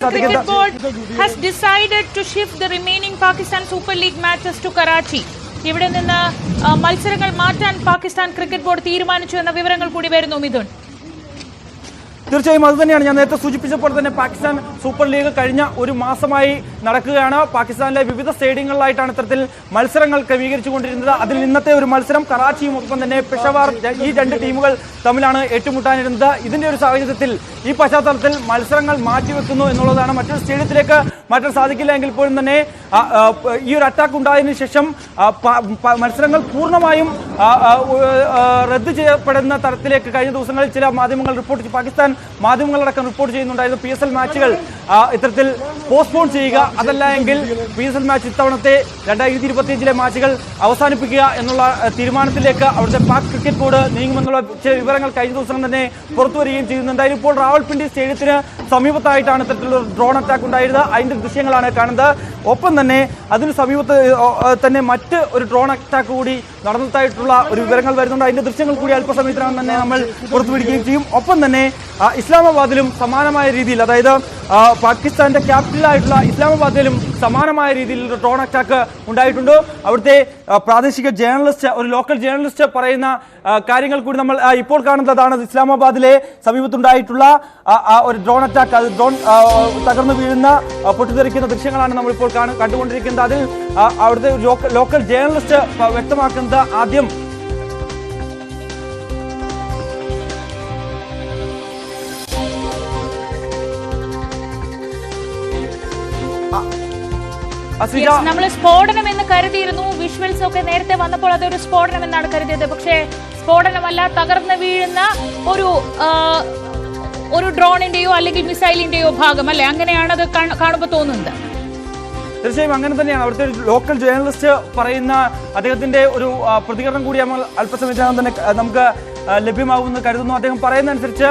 Cricket board has decided to shift the remaining Pakistan Super League matches to Karachi. ഇവിടെ നിന്ന് മത്സരങ്ങൾ മാറ്റാൻ Pakistan cricket board തീരുമാനിച്ചു എന്ന വിവരങ്ങൾ കൂടി വരുന്നു മിഥുൻ തീർച്ചയായും അത് തന്നെയാണ്. ഞാൻ നേരത്തെ സൂചിപ്പിച്ചപ്പോൾ തന്നെ പാകിസ്ഥാൻ സൂപ്പർ ലീഗ് കഴിഞ്ഞ ഒരു മാസമായി നടക്കുകയാണ്. പാകിസ്ഥാനിലെ വിവിധ സ്റ്റേഡിയങ്ങളിലായിട്ടാണ് ഇത്തരത്തിൽ മത്സരങ്ങൾ ക്രമീകരിച്ചുകൊണ്ടിരുന്നത്. അതിൽ ഇന്നത്തെ ഒരു മത്സരം കറാച്ചിയും ഒപ്പം തന്നെ പെഷവാർ ഈ രണ്ട് ടീമുകൾ തമ്മിലാണ് ഏറ്റുമുട്ടാനിരുന്നത്. ഇതിന്റെ ഒരു സാഹചര്യത്തിൽ ഈ പശ്ചാത്തലത്തിൽ മത്സരങ്ങൾ മാറ്റിവെക്കുന്നു എന്നുള്ളതാണ് മറ്റൊരു സ്റ്റേഡിയത്തിലേക്ക് മാറ്റാൻ സാധിക്കില്ല എങ്കിൽ പോലും തന്നെ ഈ ഒരു അറ്റാക്ക് ഉണ്ടായതിനു ശേഷം മത്സരങ്ങൾ പൂർണമായും റദ്ദ് ചെയ്യപ്പെടുന്ന തരത്തിലേക്ക് കഴിഞ്ഞ ദിവസങ്ങളിൽ ചില മാധ്യമങ്ങൾ റിപ്പോർട്ട് പാകിസ്ഥാൻ മാധ്യമങ്ങളടക്കം റിപ്പോർട്ട് ചെയ്യുന്നുണ്ടായിരുന്നു പി എസ് എൽ മാച്ചുകൾ ഇത്തരത്തിൽ പോസ്റ്റ്പോൺ ചെയ്യുക. അതല്ല എങ്കിൽ പി എസ് എൽ മാച്ച് ഇത്തവണത്തെ രണ്ടായിരത്തി ഇരുപത്തിയഞ്ചിലെ മാച്ചുകൾ അവസാനിപ്പിക്കുക എന്നുള്ള തീരുമാനത്തിലേക്ക് അവിടുത്തെ പാക് ക്രിക്കറ്റ് ബോർഡ് നീങ്ങുമെന്നുള്ള ചില വിവരങ്ങൾ കഴിഞ്ഞ ദിവസം തന്നെ പുറത്തു വരികയും ചെയ്യുന്നുണ്ടായിരുന്നു ഇപ്പോൾ റാവൽപിണ്ടി സ്റ്റേഡിയത്തിന് സമീപത്തായിട്ടാണ് ഇത്തരത്തിലുള്ള ഡ്രോൺ അറ്റാക്ക് ഉണ്ടായത് അതിന്റെ ദൃശ്യങ്ങളാണ് കാണുന്നത്. ഒപ്പം തന്നെ അതിന് സമീപത്ത് തന്നെ മറ്റ് ഒരു ഡ്രോൺ അറ്റാക്ക് കൂടി നടന്നതായിട്ടുള്ള ഒരു വിവരങ്ങൾ വരുന്നുണ്ട്. അതിന്റെ ദൃശ്യങ്ങൾ കൂടി അല്പസമയത്തിനകം തന്നെ നമ്മൾ പുറത്തുവിടുകയും ചെയ്യും. ഒപ്പം തന്നെ ഇസ്ലാമാബാദിലും സമാനമായ രീതിയിൽ അതായത് പാകിസ്ഥാന്റെ ക്യാപിറ്റലായിട്ടുള്ള ഇസ്ലാമാബാദിലും സമാനമായ രീതിയിൽ ഒരു ഡ്രോൺ അറ്റാക്ക് ഉണ്ടായിട്ടുണ്ട്. അവിടുത്തെ പ്രാദേശിക ജേർണലിസ്റ്റ് ഒരു ലോക്കൽ ജേർണലിസ്റ്റ് പറയുന്ന കാര്യങ്ങൾ കൂടി നമ്മൾ ഇപ്പോൾ കാണുന്നതാണ്. ഇസ്ലാമാബാദിലെ സമീപത്തുണ്ടായിട്ടുള്ള ഒരു ഡ്രോൺ അറ്റാക്ക് അത് ഡ്രോൺ തകർന്നു വീഴുന്ന പൊട്ടിത്തെറിക്കുന്ന ദൃശ്യങ്ങളാണ് നമ്മളിപ്പോൾ കാണു കണ്ടുകൊണ്ടിരിക്കുന്നത്. അതിൽ അവിടുത്തെ ലോക്കൽ ജേർണലിസ്റ്റ് പ- വ്യക്തമാക്കുന്നത് ആദ്യം? നമ്മൾ സ്ഫോടനം എന്ന് കരുതിയിരുന്നു. വിഷ്വൽസ് ഒക്കെ നേരത്തെ വന്നപ്പോൾ അതൊരു സ്ഫോടനം എന്നാണ് കരുതിയത്. പക്ഷേ സ്ഫോടനമല്ല തകർന്നു വീഴുന്ന ഒരു ഒരു ഡ്രോണിന്റെയോ അല്ലെങ്കിൽ മിസൈലിന്റെയോ ഭാഗം അല്ലെ? അങ്ങനെയാണ് അത് കാണുമ്പോൾ തോന്നുന്നത് തീർച്ചയായും അങ്ങനെ തന്നെയാണ്. അവിടുത്തെ ഒരു ലോക്കൽ ജേർണലിസ്റ്റ് പറയുന്ന അദ്ദേഹത്തിന്റെ ഒരു പ്രതികരണം കൂടി നമ്മൾ അല്പസമയത്തിനകം തന്നെ നമുക്ക് ലഭ്യമാകുമെന്ന് കരുതുന്നു. അദ്ദേഹം പറയുന്നതനുസരിച്ച്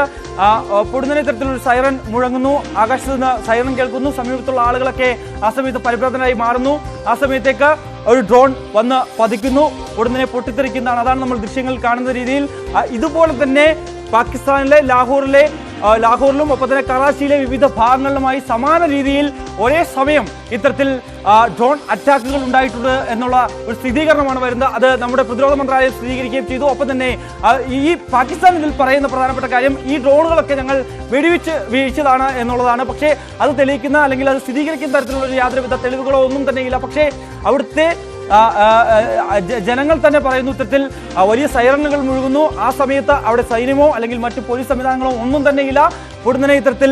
പൊടുന്നനെ തരത്തിലൊരു സൈറൻ മുഴങ്ങുന്നു. ആകാശത്ത് നിന്ന് സൈറൻ കേൾക്കുന്നു. സമീപത്തുള്ള ആളുകളൊക്കെ ആ സമയത്ത് പരിഭ്രാന്തനായി മാറുന്നു. ആ സമയത്തേക്ക് ഒരു ഡ്രോൺ വന്ന് പതിക്കുന്നു. ഉടനെ പൊട്ടിത്തെറിക്കുന്നതാണ്. അതാണ് നമ്മൾ ദൃശ്യങ്ങൾ കാണുന്ന രീതിയിൽ. ഇതുപോലെ തന്നെ പാകിസ്ഥാനിലെ ലാഹോറിലെ ലാഹോറിലും ഒപ്പം തന്നെ കറാച്ചിയിലെ വിവിധ ഭാഗങ്ങളിലുമായി സമാന രീതിയിൽ ഒരേ സമയം ഇത്തരത്തിൽ ഡ്രോൺ അറ്റാക്കുകൾ ഉണ്ടായിട്ടുണ്ട് എന്നുള്ള ഒരു സ്ഥിരീകരണമാണ് വരുന്നത്. അത് നമ്മുടെ പ്രതിരോധ മന്ത്രാലയം സ്ഥിരീകരിക്കുകയും ചെയ്തു. ഒപ്പം തന്നെ ഈ പാകിസ്ഥാൻ ഇതിൽ പറയുന്ന പ്രധാനപ്പെട്ട കാര്യം ഈ ഡ്രോണുകളൊക്കെ ഞങ്ങൾ വെടിവെച്ച് വീഴ്ചതാണ് എന്നുള്ളതാണ്. പക്ഷേ അത് തെളിയിക്കുന്ന അല്ലെങ്കിൽ അത് സ്ഥിരീകരിക്കുന്ന തരത്തിലുള്ള യാതൊരുവിധ തെളിവുകളോ ഒന്നും തന്നെയില്ല. പക്ഷേ അവിടുത്തെ ജനങ്ങൾ തന്നെ പറയുന്നു ഇത്തരത്തിൽ വലിയ സൈറണുകൾ മുഴുകുന്നു. ആ സമയത്ത് അവിടെ സൈന്യമോ അല്ലെങ്കിൽ മറ്റു പോലീസ് സംവിധാനങ്ങളോ ഒന്നും തന്നെയില്ല. ഉടനെ ഇത്തരത്തിൽ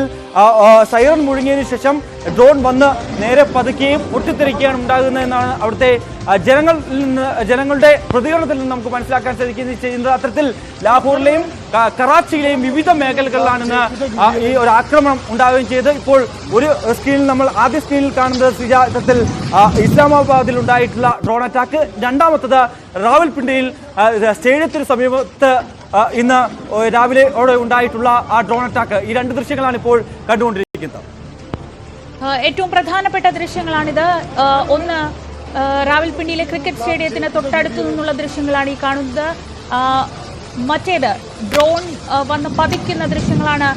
സൈറൺ മുഴുങ്ങിയതിനു ശേഷം ഡ്രോൺ വന്ന് നേരെ പതുക്കുകയും പൊട്ടിത്തെറിക്കുകയാണ് ഉണ്ടാകുന്നത് എന്നാണ് അവിടുത്തെ ജനങ്ങളിൽ നിന്ന് ജനങ്ങളുടെ പ്രതികരണത്തിൽ നിന്ന് നമുക്ക് മനസ്സിലാക്കാൻ സാധിക്കുന്നത് അത്തരത്തിൽ ലാഹോറിലെയും കറാച്ചിയിലെയും വിവിധ മേഖലകളിലാണ് ഇന്ന് ഈ ഒരു ആക്രമണം ഉണ്ടാവുകയും ചെയ്ത്. ഇപ്പോൾ ഒരു സ്ക്രീനിൽ നമ്മൾ ആദ്യ സ്ക്രീനിൽ കാണുന്നത് സിജാത്തിൽ ഇസ്ലാമാബാദിൽ ഉണ്ടായിട്ടുള്ള ഡ്രോൺ അറ്റാക്ക്. രണ്ടാമത്തത് റാവൽപിണ്ടിയിൽ സ്റ്റേഡിയത്തിന് സമീപത്ത് ഇന്ന് രാവിലെ ഉണ്ടായിട്ടുള്ള ആ ഡ്രോൺ അറ്റാക്ക്. ഈ രണ്ട് ദൃശ്യങ്ങളാണ് ഇപ്പോൾ കണ്ടുകൊണ്ടിരിക്കുന്നത്. ഏറ്റവും പ്രധാനപ്പെട്ട ദൃശ്യങ്ങളാണിത്. ഒന്ന് റാവൽപിണ്ടിയിലെ ക്രിക്കറ്റ് സ്റ്റേഡിയത്തിന് തൊട്ടടുത്തു നിന്നുള്ള ദൃശ്യങ്ങളാണ് ഈ കാണുന്നത്. മറ്റേത് ഡ്രോൺ വന്ന് പതിക്കുന്ന ദൃശ്യങ്ങളാണ്.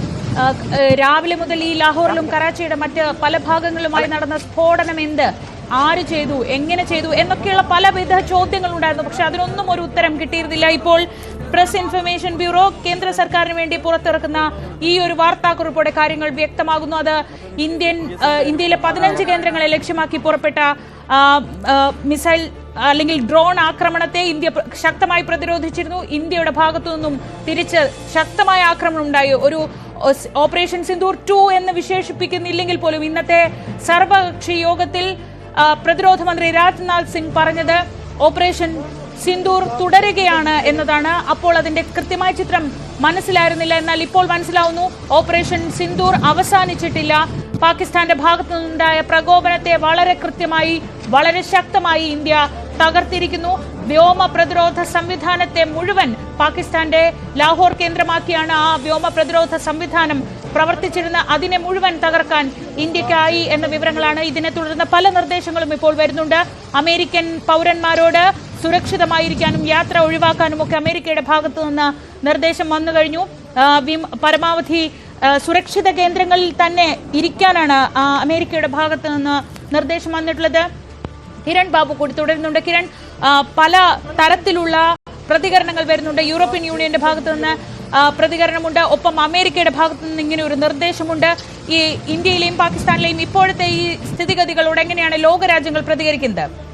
രാവിലെ മുതൽ ഈ ലാഹോറിലും കറാച്ചിയുടെ മറ്റ് പല ഭാഗങ്ങളിലുമായി നടന്ന സ്ഫോടനം എന്ത്? ആര് ചെയ്തു? എങ്ങനെ ചെയ്തു? എന്നൊക്കെയുള്ള പലവിധ ചോദ്യങ്ങളുണ്ടായിരുന്നു. പക്ഷെ അതിനൊന്നും ഒരു ഉത്തരം കിട്ടിയിരുന്നില്ല. ഇപ്പോൾ പ്രസ് ഇൻഫർമേഷൻ ബ്യൂറോ കേന്ദ്ര സർക്കാരിന് വേണ്ടി പുറത്തിറക്കുന്ന ഈ ഒരു വാർത്താക്കുറിപ്പോടെ കാര്യങ്ങൾ വ്യക്തമാകുന്നു. അത് ഇന്ത്യൻ ഇന്ത്യയിലെ പതിനഞ്ച് കേന്ദ്രങ്ങളെ ലക്ഷ്യമാക്കി പുറപ്പെട്ട മിസൈൽ അല്ലെങ്കിൽ ഡ്രോൺ ആക്രമണത്തെ ഇന്ത്യ ശക്തമായി പ്രതിരോധിച്ചിരുന്നു. ഇന്ത്യയുടെ ഭാഗത്തു നിന്നും തിരിച്ച് ശക്തമായ ആക്രമണം ഉണ്ടായി. ഒരു ഓപ്പറേഷൻ സിന്ദൂർ ടു എന്ന് വിശേഷിപ്പിക്കുന്നില്ലെങ്കിൽ പോലും ഇന്നത്തെ സർവകക്ഷി യോഗത്തിൽ പ്രതിരോധ മന്ത്രി രാജ്നാഥ് സിംഗ് പറഞ്ഞത് ഓപ്പറേഷൻ സിന്ദൂർ തുടരുകയാണ് എന്നതാണ് അപ്പോൾ അതിന്റെ കൃത്യമായ ചിത്രം മനസ്സിലായിരുന്നില്ല എന്നാൽ ഇപ്പോൾ മനസ്സിലാവുന്നു. ഓപ്പറേഷൻ സിന്ദൂർ അവസാനിച്ചിട്ടില്ല. പാകിസ്ഥാന്റെ ഭാഗത്തു നിന്നുണ്ടായ പ്രകോപനത്തെ വളരെ കൃത്യമായി വളരെ ശക്തമായി ഇന്ത്യ തകർത്തിരിക്കുന്നു. വ്യോമ പ്രതിരോധ സംവിധാനത്തെ മുഴുവൻ പാകിസ്ഥാന്റെ ലാഹോർ കേന്ദ്രമാക്കിയാണ് ആ വ്യോമ പ്രതിരോധ സംവിധാനം പ്രവർത്തിച്ചിരുന്ന അതിനെ മുഴുവൻ തകർക്കാൻ ഇന്ത്യക്കായി എന്ന വിവരങ്ങളാണ് ഇതിനെ തുടർന്ന് പല നിർദ്ദേശങ്ങളും ഇപ്പോൾ വരുന്നുണ്ട്. അമേരിക്കൻ പൗരന്മാരോട് സുരക്ഷിതമായിരിക്കാനും യാത്ര ഒഴിവാക്കാനും ഒക്കെ അമേരിക്കയുടെ ഭാഗത്തു നിന്ന് നിർദ്ദേശം വന്നു കഴിഞ്ഞു. പരമാവധി സുരക്ഷിത കേന്ദ്രങ്ങളിൽ തന്നെ ഇരിക്കാനാണ് അമേരിക്കയുടെ ഭാഗത്തു നിന്ന് നിർദ്ദേശം വന്നിട്ടുള്ളത്. കിരൺ ബാബു കൂടി തുടരുന്നുണ്ട്. കിരൺ പല തരത്തിലുള്ള പ്രതികരണങ്ങൾ വരുന്നുണ്ട്. യൂറോപ്യൻ യൂണിയന്റെ ഭാഗത്തു നിന്ന് പ്രതികരണമുണ്ട്. ഒപ്പം അമേരിക്കയുടെ ഭാഗത്തു നിന്ന് ഇങ്ങനെ ഒരു നിർദ്ദേശമുണ്ട്. ഈ ഇന്ത്യയിലെയും പാകിസ്ഥാനിലെയും ഇപ്പോഴത്തെ ഈ സ്ഥിതിഗതികളോട് എങ്ങനെയാണ് ലോകരാജ്യങ്ങൾ പ്രതികരിക്കുന്നത്?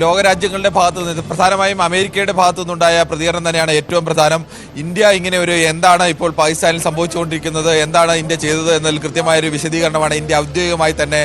ലോകരാജ്യങ്ങളുടെ ഭാഗത്തു നിന്ന് പ്രധാനമായും അമേരിക്കയുടെ ഭാഗത്തു നിന്നുണ്ടായ പ്രതികരണം തന്നെയാണ് ഏറ്റവും പ്രധാനം. ഇന്ത്യ ഇങ്ങനെ ഒരു എന്താണ് ഇപ്പോൾ പാകിസ്ഥാനിൽ സംഭവിച്ചുകൊണ്ടിരിക്കുന്നത് എന്താണ് ഇന്ത്യ ചെയ്തത് എന്നതിൽ കൃത്യമായ ഒരു വിശദീകരണമാണ് ഇന്ത്യ ഔദ്യോഗികമായി തന്നെ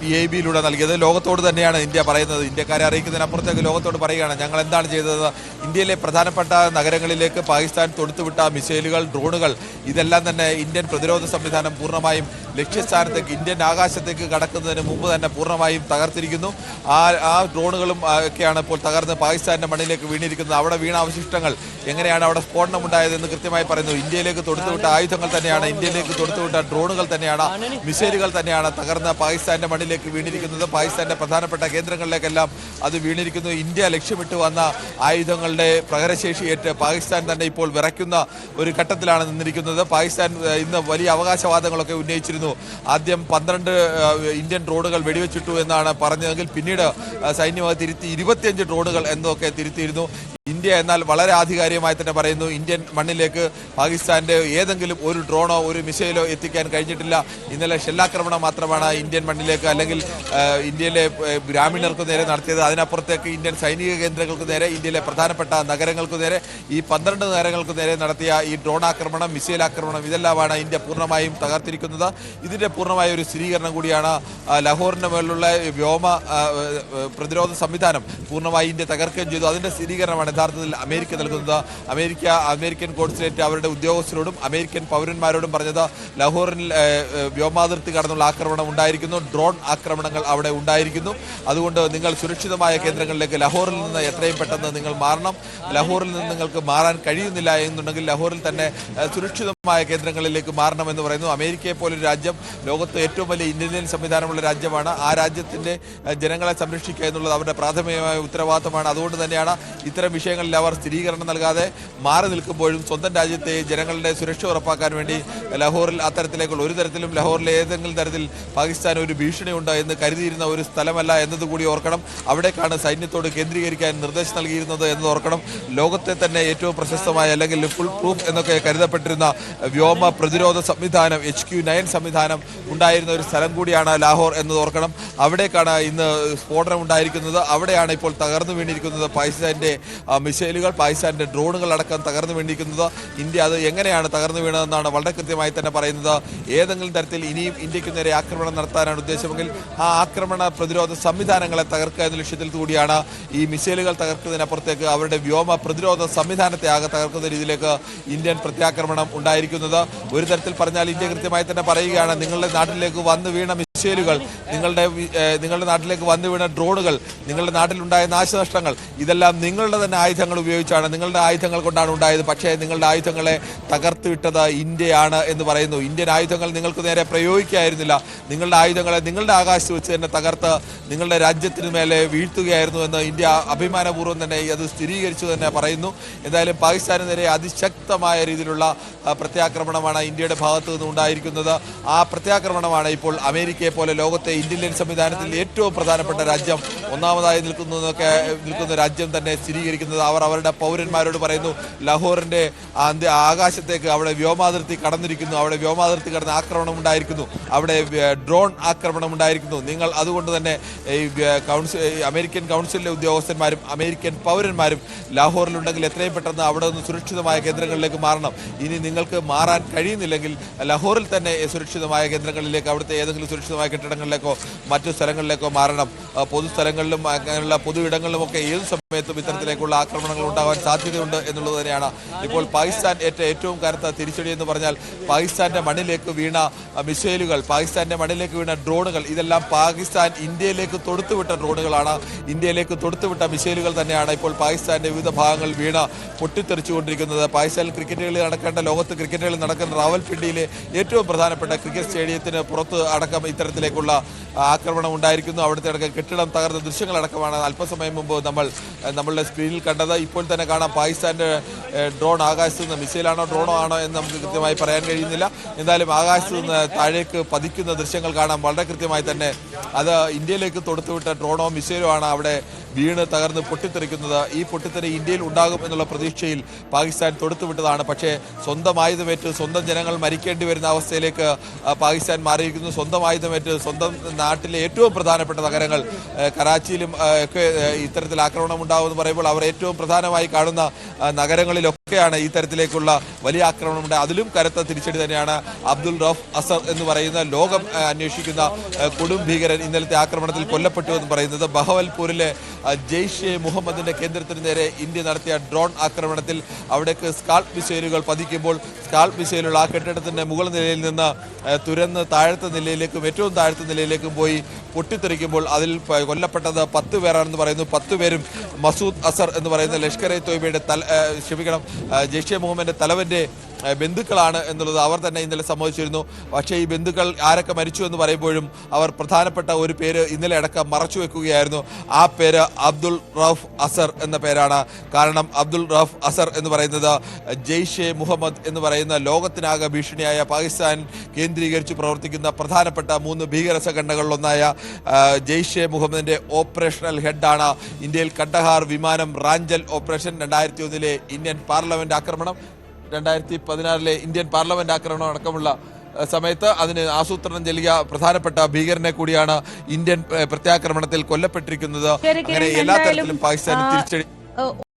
പി ഐ ബിയിലൂടെ നൽകിയത്. ലോകത്തോട് തന്നെയാണ് ഇന്ത്യ പറയുന്നത്. ഇന്ത്യക്കാരെ അറിയിക്കുന്നതിനപ്പുറത്തേക്ക് ലോകത്തോട് പറയുകയാണ് ഞങ്ങൾ എന്താണ് ചെയ്തത്? ഇന്ത്യയിലെ പ്രധാനപ്പെട്ട നഗരങ്ങളിലേക്ക് പാകിസ്ഥാൻ തൊടുത്തുവിട്ട മിസൈലുകൾ ഡ്രോണുകൾ ഇതെല്ലാം തന്നെ ഇന്ത്യൻ പ്രതിരോധ സംവിധാനം പൂർണമായും ലക്ഷ്യസ്ഥാനത്തേക്ക് ഇന്ത്യൻ ആകാശത്തേക്ക് കടക്കുന്നതിന് മുമ്പ് തന്നെ പൂർണമായും തകർത്തിരിക്കുന്നു. ആ ആ ഡ്രോണുകളും ഒക്കെയാണ് ഇപ്പോൾ തകർന്ന് പാകിസ്ഥാന്റെ മണ്ണിലേക്ക് വീണിരിക്കുന്നത്. അവിടെ വീണ അവശിഷ്ടങ്ങൾ എങ്ങനെയാണ് അവിടെ സ്ഫോടനം ഉണ്ടായതെന്ന് കൃത്യമായി പറയുന്നു. ഇന്ത്യയിലേക്ക് തൊടുത്തുവിട്ട ആയുധങ്ങൾ തന്നെയാണ് ഇന്ത്യയിലേക്ക് തൊടുത്തുവിട്ട ഡ്രോണുകൾ തന്നെയാണ് മിസൈലുകൾ തന്നെയാണ് തകർന്ന് പാകിസ്ഥാന്റെ മണ്ണിലേക്ക് വീണിരിക്കുന്നത്. പാകിസ്ഥാന്റെ പ്രധാനപ്പെട്ട കേന്ദ്രങ്ങളിലേക്കെല്ലാം അത് വീണിരിക്കുന്നു. ഇന്ത്യ ലക്ഷ്യമിട്ട് വന്ന ആയുധങ്ങളുടെ പ്രകരശേഷിയേറ്റ് പാകിസ്ഥാൻ തന്നെ ഇപ്പോൾ വിറയ്ക്കുന്ന ഒരു ഘട്ടത്തിലാണ് നിന്നിരിക്കുന്നത്. പാകിസ്ഥാൻ ഇന്ന് വലിയ അവകാശവാദങ്ങളൊക്കെ ഉന്നയിച്ചിരുന്നു. ആദ്യം പന്ത്രണ്ട് ഇന്ത്യൻ ഡ്രോണുകൾ വെടിവെച്ചിട്ടു എന്നാണ് പറഞ്ഞതെങ്കിൽ പിന്നീട് സൈന്യം തിരുത്തി ഇരുപത്തിയഞ്ച് ഡ്രോണുകൾ എന്നൊക്കെ തിരുത്തിയിരുന്നു. ഇന്ത്യ എന്നാൽ വളരെ ആധികാരികമായി തന്നെ പറയുന്നു. ഇന്ത്യൻ മണ്ണിലേക്ക് പാകിസ്ഥാന്റെ ഏതെങ്കിലും ഒരു ഡ്രോണോ ഒരു മിസൈലോ എത്തിക്കാൻ കഴിഞ്ഞിട്ടില്ല. ഇന്നലെ ഷെല്ലാക്രമണം മാത്രമാണ് ഇന്ത്യൻ മണ്ണിലേക്ക് അല്ലെങ്കിൽ ഇന്ത്യയിലെ ഗ്രാമീണർക്ക് നേരെ നടത്തിയത്. അതിനപ്പുറത്തേക്ക് ഇന്ത്യൻ സൈനിക കേന്ദ്രങ്ങൾക്ക് നേരെ ഇന്ത്യയിലെ പ്രധാനപ്പെട്ട നഗരങ്ങൾക്ക് നേരെ ഈ പന്ത്രണ്ട് നഗരങ്ങൾക്ക് നേരെ നടത്തിയ ഈ ഡ്രോൺ ആക്രമണം മിസൈൽ ആക്രമണം ഇതെല്ലാമാണ് ഇന്ത്യ പൂർണമായും തകർത്തിരിക്കുന്നത്. ഇതിന്റെ പൂർണമായ ഒരു സ്ഥിരീകരണം കൂടിയാണ് ലാഹോറിന്റെ മേലുള്ള വ്യോമ പ്രതിരോധ സംവിധാനം പൂർണമായി ഇന്ത്യ തകർക്കുകയും ചെയ്തു. അതിന്റെ സ്ഥിരീകരണമാണ് യഥാർത്ഥത്തിൽ അമേരിക്ക നൽകുന്നത്. അമേരിക്ക അമേരിക്കൻ കോൺസുലേറ്റ് അവരുടെ ഉദ്യോഗസ്ഥരോടും അമേരിക്കൻ പൗരന്മാരോടും പറഞ്ഞത് ലാഹോറിൽ വ്യോമാതിർത്തി കടന്നുള്ള ആക്രമണം ഉണ്ടായിരിക്കുന്നു. ഡ്രോൺ ആക്രമണങ്ങൾ അവിടെ ഉണ്ടായിരിക്കുന്നു. അതുകൊണ്ട് നിങ്ങൾ സുരക്ഷിതമായ കേന്ദ്രങ്ങളിലേക്ക് ലാഹോറിൽ നിന്ന് എത്രയും പെട്ടെന്ന് നിങ്ങൾ മാറണം. ലാഹോറിൽ നിന്ന് നിങ്ങൾക്ക് മാറാൻ കഴിയുന്നില്ല എന്നുണ്ടെങ്കിൽ ലാഹോറിൽ തന്നെ സുരക്ഷിതമായ കേന്ദ്രങ്ങളിലേക്ക് മാറണമെന്ന് പറയുന്നു. അമേരിക്കയെ പോലൊരു രാജ്യം ലോകത്ത് ഏറ്റവും വലിയ ഇന്റലിജൻസ് സംവിധാനമുള്ള രാജ്യമാണ്. ആ രാജ്യത്തിന്റെ ജനങ്ങളെ സംരക്ഷിക്കുക എന്നുള്ളത് അവരുടെ പ്രാഥമികമായ ഉത്തരവാദിത്തമാണ്. അതുകൊണ്ട് തന്നെയാണ് ഇത്തരം വിഷയങ്ങളിൽ അവർ സ്ഥിരീകരണം നൽകാതെ മാറി നിൽക്കുമ്പോഴും സ്വന്തം രാജ്യത്തെ ജനങ്ങളുടെ സുരക്ഷ ഉറപ്പാക്കാൻ വേണ്ടി ലാഹോറിൽ അത്തരത്തിലേക്കുള്ള ഒരു തരത്തിലും ലാഹോറിൽ ഏതെങ്കിലും തരത്തിൽ പാകിസ്ഥാൻ ഒരു ഭീഷണിയുണ്ട് എന്ന് കരുതിയിരുന്ന ഒരു സ്ഥലമല്ല എന്നതുകൂടി ഓർക്കണം. അവിടേക്കാണ് സൈന്യത്തോട് കേന്ദ്രീകരിക്കാൻ നിർദ്ദേശം നൽകിയിരുന്നത് എന്നത് ഓർക്കണം. ലോകത്തെ തന്നെ ഏറ്റവും പ്രശസ്തമായ അല്ലെങ്കിൽ ഫുൾ പ്രൂഫ് എന്നൊക്കെ കരുതപ്പെട്ടിരുന്ന വ്യോമ പ്രതിരോധ സംവിധാനം എച്ച് ക്യു നയൻ സംവിധാനം ഉണ്ടായിരുന്ന ഒരു സ്ഥലം കൂടിയാണ് ലാഹോർ എന്നത് ഓർക്കണം. അവിടേക്കാണ് ഇന്ന് സ്ഫോടനം ഉണ്ടായിരിക്കുന്നത്. അവിടെയാണ് ഇപ്പോൾ തകർന്നു വീണിരിക്കുന്നത് പാകിസ്ഥാന്റെ മിസൈലുകൾ പാകിസ്ഥാന്റെ ഡ്രോണുകൾ അടക്കം തകർന്നു വീണിരിക്കുന്നത്. ഇന്ത്യ അത് എങ്ങനെയാണ് തകർന്നു വീണതെന്നാണ് വളരെ കൃത്യമായി തന്നെ പറയുന്നത്. ഏതെങ്കിലും തരത്തിൽ ഇനിയും ഇന്ത്യയ്ക്ക് നേരെ ആക്രമണം നടത്താനാണ് ഉദ്ദേശമെങ്കിൽ ആ ആക്രമണ പ്രതിരോധ സംവിധാനങ്ങളെ തകർക്കുക എന്ന ലക്ഷ്യത്തിൽ കൂടിയാണ് ഈ മിസൈലുകൾ തകർക്കുന്നതിനപ്പുറത്തേക്ക് അവരുടെ വ്യോമ പ്രതിരോധ സംവിധാനത്തെ ആകെ തകർക്കുന്ന രീതിയിലേക്ക് ഇന്ത്യൻ പ്രത്യാക്രമണം ഉണ്ടായിരിക്കുന്നത്. ഒരു തരത്തിൽ പറഞ്ഞാൽ ഇന്ത്യ കൃത്യമായി തന്നെ പറയുകയാണ് നിങ്ങളുടെ നാട്ടിലേക്ക് വന്നു വീണ മിസൈലുകൾ നിങ്ങളുടെ നിങ്ങളുടെ നാട്ടിലേക്ക് വന്നു വീണ ഡ്രോണുകൾ നിങ്ങളുടെ നാട്ടിലുണ്ടായ നാശനഷ്ടങ്ങൾ ഇതെല്ലാം നിങ്ങളുടെ തന്നെ ആയുധങ്ങൾ ഉപയോഗിച്ചാണ് നിങ്ങളുടെ ആയുധങ്ങൾ കൊണ്ടാണ് ഉണ്ടായത്. പക്ഷേ നിങ്ങളുടെ ആയുധങ്ങളെ തകർത്ത് വിട്ടത് ഇന്ത്യയാണ് എന്ന് പറയുന്നു. ഇന്ത്യൻ ആയുധങ്ങൾ നിങ്ങൾക്ക് നേരെ പ്രയോഗിക്കായിരുന്നില്ല. നിങ്ങളുടെ ആയുധങ്ങളെ നിങ്ങളുടെ ആകാശത്ത് വെച്ച് തന്നെ തകർത്ത് നിങ്ങളുടെ രാജ്യത്തിന് മേലെ വീഴ്ത്തുകയായിരുന്നു എന്ന് ഇന്ത്യ അഭിമാനപൂർവം തന്നെ അത് സ്ഥിരീകരിച്ചു തന്നെ പറയുന്നു. എന്തായാലും പാകിസ്ഥാന് നേരെ അതിശക്തമായ രീതിയിലുള്ള പ്രത്യാക്രമണമാണ് ഇന്ത്യയുടെ ഭാഗത്തു നിന്ന് ഉണ്ടായിരിക്കുന്നത്. ആ പ്രത്യാക്രമണമാണ് ഇപ്പോൾ അമേരിക്കയെ പോലെ ലോകത്തെ ഇന്ത്യൻ സംവിധാനത്തിൽ ഏറ്റവും പ്രധാനപ്പെട്ട രാജ്യം ഒന്നാമതായി നിൽക്കുന്നതൊക്കെ നിൽക്കുന്ന രാജ്യം തന്നെ സ്ഥിരീകരിക്കുന്നത് അവർ അവരുടെ പൗരന്മാരോട് പറയുന്നു. അന്ത്യ ആകാശത്തേക്ക് അവിടെ വ്യോമാതിർത്തി കടന്നിരിക്കുന്നു. അവിടെ വ്യോമാതിർത്തി കടന്ന് ആക്രമണം ഉണ്ടായിരിക്കുന്നു. അവിടെ ഡ്രോൺ ആക്രമണം ഉണ്ടായിരിക്കുന്നു. നിങ്ങൾ അതുകൊണ്ട് തന്നെ ഈ കൗൺസിൽ അമേരിക്കൻ കൗൺസിലിലെ ഉദ്യോഗസ്ഥന്മാരും അമേരിക്കൻ പൗരന്മാരും ലാഹോറിലുണ്ടെങ്കിൽ എത്രയും പെട്ടെന്ന് അവിടെ നിന്ന് സുരക്ഷിതമായ കേന്ദ്രങ്ങളിലേക്ക് മാറണം. ഇനി നിങ്ങൾക്ക് മാറാൻ കഴിയുന്നില്ലെങ്കിൽ ലാഹോറിൽ തന്നെ സുരക്ഷിതമായ കേന്ദ്രങ്ങളിലേക്ക് അവിടുത്തെ ഏതെങ്കിലും സുരക്ഷിതമായ കെട്ടിടങ്ങളിലേക്കോ മറ്റു സ്ഥലങ്ങളിലേക്കോ മാറണം. ആ, പൊതുസ്ഥലങ്ങളിലും അങ്ങനെയുള്ള പൊതു ഇടങ്ങളിലുമൊക്കെ ഏത് സമയത്തും ഇത്തരത്തിലേക്കുള്ള ആക്രമണങ്ങൾ ഉണ്ടാകാൻ സാധ്യതയുണ്ട് എന്നുള്ളത് തന്നെയാണ്. ഇപ്പോൾ പാകിസ്ഥാൻ ഏറ്റ ഏറ്റവും കനത്ത തിരിച്ചടി എന്ന് പറഞ്ഞാൽ പാകിസ്ഥാന്റെ മണ്ണിലേക്ക് വീണ മിസൈലുകൾ പാകിസ്ഥാന്റെ മണ്ണിലേക്ക് വീണ ഡ്രോണുകൾ ഇതെല്ലാം പാകിസ്ഥാൻ ഇന്ത്യയിലേക്ക് തൊടുത്തുവിട്ട ഡ്രോണുകളാണ്. ഇന്ത്യയിലേക്ക് തൊടുത്തുവിട്ട മിസൈലുകൾ തന്നെയാണ് ഇപ്പോൾ പാകിസ്ഥാന്റെ വിവിധ ഭാഗങ്ങൾ വീണ പൊട്ടിത്തെറിച്ചുകൊണ്ടിരിക്കുന്നത്. പാകിസ്ഥാനിൽ ക്രിക്കറ്റ് കളി നടക്കേണ്ട ലോകത്ത് ക്രിക്കറ്റ് കളി നടക്കുന്ന റാവൽപിണ്ടിയിലെ ഏറ്റവും പ്രധാനപ്പെട്ട ക്രിക്കറ്റ് സ്റ്റേഡിയത്തിന് പുറത്ത് അടക്കം ഇത്തരത്തിലേക്കുള്ള ആക്രമണം ഉണ്ടായിരിക്കുന്നു. അവിടുത്തെ അടക്കം കെട്ടിടം തകർന്ന ദൃശ്യങ്ങളടക്കമാണ്. അല്പസമയം മുമ്പ് നമ്മൾ നമ്മളുടെ സ്ക്രീനിൽ കണ്ടത്. ഇപ്പോൾ തന്നെ കാണാം പാകിസ്ഥാന്റെ ഡ്രോൺ ആകാശത്ത് നിന്ന് മിസൈലാണോ ഡ്രോണോ ആണോ എന്ന് നമുക്ക് കൃത്യമായി പറയാൻ കഴിയുന്നില്ല. എന്തായാലും ആകാശത്ത് നിന്ന് താഴേക്ക് പതിക്കുന്ന ദൃശ്യങ്ങൾ കാണാം. വളരെ കൃത്യമായി തന്നെ അത് ഇന്ത്യയിലേക്ക് തൊടുത്തുവിട്ട ഡ്രോണോ മിസൈലോ ആണ് അവിടെ വീണ് തകർന്ന് പൊട്ടിത്തെറിക്കുന്നത്. ഈ പൊട്ടിത്തെറി ഇന്ത്യയിൽ ഉണ്ടാകും എന്നുള്ള പ്രതീക്ഷയിൽ പാകിസ്ഥാൻ തൊടുത്തുവിട്ടതാണ്. പക്ഷേ സ്വന്തം ആയുധമേറ്റ് സ്വന്തം ജനങ്ങൾ മരിക്കേണ്ടി വരുന്ന അവസ്ഥയിലേക്ക് പാകിസ്ഥാൻ മാറിയിരിക്കുന്നു. സ്വന്തം ആയുധമേറ്റ് സ്വന്തം നാട്ടിലെ ഏറ്റവും പ്രധാനപ്പെട്ട നഗരങ്ങൾ കറാച്ചിയിലും ഒക്കെ ഇത്തരത്തിൽ ആക്രമണം ഉണ്ടാകുമെന്ന് പറയുമ്പോൾ അവർ ഏറ്റവും പ്രധാനമായി കാണുന്ന ആ, നഗരങ്ങളിലൊക്കെയാണ് ഈ തരത്തിലേക്കുള്ള വലിയ ആക്രമണം ഉണ്ട് അതിലും കരുത്ത തിരിച്ചടി തന്നെയാണ് അബ്ദുൾ റഫ് അസർ എന്ന് പറയുന്ന ലോകം അന്വേഷിക്കുന്ന കൊടും ഭീകരൻ ഇന്നലത്തെ ആക്രമണത്തിൽ കൊല്ലപ്പെട്ടു എന്ന് പറയുന്നത്. ബഹവൽപൂരിലെ ജെയ്ഷെ മുഹമ്മദിന്റെ കേന്ദ്രത്തിന് നേരെ ഇന്ത്യ നടത്തിയ ഡ്രോൺ ആക്രമണത്തിൽ അവിടേക്ക് സ്കാൾപ് മിസൈലുകൾ പതിക്കുമ്പോൾ സ്കാൾപ് മിസൈലുകൾ ആ കെട്ടിടത്തിന്റെ മുകൾ നിലയിൽ നിന്ന് തുരന്ന് താഴത്തെ നിലയിലേക്കും ഏറ്റവും താഴത്തെ നിലയിലേക്കും പോയി പൊട്ടിത്തെറിക്കുമ്പോൾ അതിൽ കൊല്ലപ്പെട്ടത് പത്ത് പേരാണെന്ന് പറയുന്നു. പത്ത് പേരും മസൂദ് അസർ എന്ന് പറയുന്ന ലഷ്കർ എ തോയ്ബയുടെ തല ക്ഷമിക്കണം ജെയ്ഷെ മുഹമ്മദിന്റെ തലവന്റെ ബന്ധുക്കളാണ് എന്നുള്ളത് അവർ തന്നെ ഇന്നലെ സമ്മതിച്ചിരുന്നു. പക്ഷേ ഈ ബന്ധുക്കൾ ആരൊക്കെ മരിച്ചു എന്ന് പറയുമ്പോഴും അവർ പ്രധാനപ്പെട്ട ഒരു പേര് ഇന്നലെ അടക്കം മറച്ചു വെക്കുകയായിരുന്നു. ആ പേര് അബ്ദുൾ റഫ് അസർ എന്ന പേരാണ്. കാരണം അബ്ദുൾ റഫ് അസർ എന്ന് പറയുന്നത് ജെയ്ഷെ മുഹമ്മദ് എന്ന് പറയുന്ന ലോകത്തിനാകെ ഭീഷണിയായ പാകിസ്ഥാൻ കേന്ദ്രീകരിച്ച് പ്രവർത്തിക്കുന്ന പ്രധാനപ്പെട്ട മൂന്ന് ഭീകര സംഘടനകളിലൊന്നായ ജെയ്ഷെ മുഹമ്മദിന്റെ ഓപ്പറേഷണൽ ഹെഡാണ് ഇന്ത്യയിൽ കണ്ടഹാർ വിമാനം റാഞ്ചൽ ഓപ്പറേഷൻ രണ്ടായിരത്തി ഒന്നിലെ ഇന്ത്യൻ പാർലമെന്റ് ആക്രമണം. രണ്ടായിരത്തി പതിനാറിലെ ഇന്ത്യൻ പാർലമെന്റ് ആക്രമണം അടക്കമുള്ള സമയത്ത് അതിന് ആസൂത്രണം നൽകിയ പ്രധാനപ്പെട്ട ഭീകരനെ കൂടിയാണ് ഇന്ത്യൻ പ്രത്യാക്രമണത്തിൽ കൊല്ലപ്പെട്ടിരിക്കുന്നത്. അങ്ങനെ എല്ലാ തരത്തിലും പാകിസ്ഥാൻ തിരിച്ചടി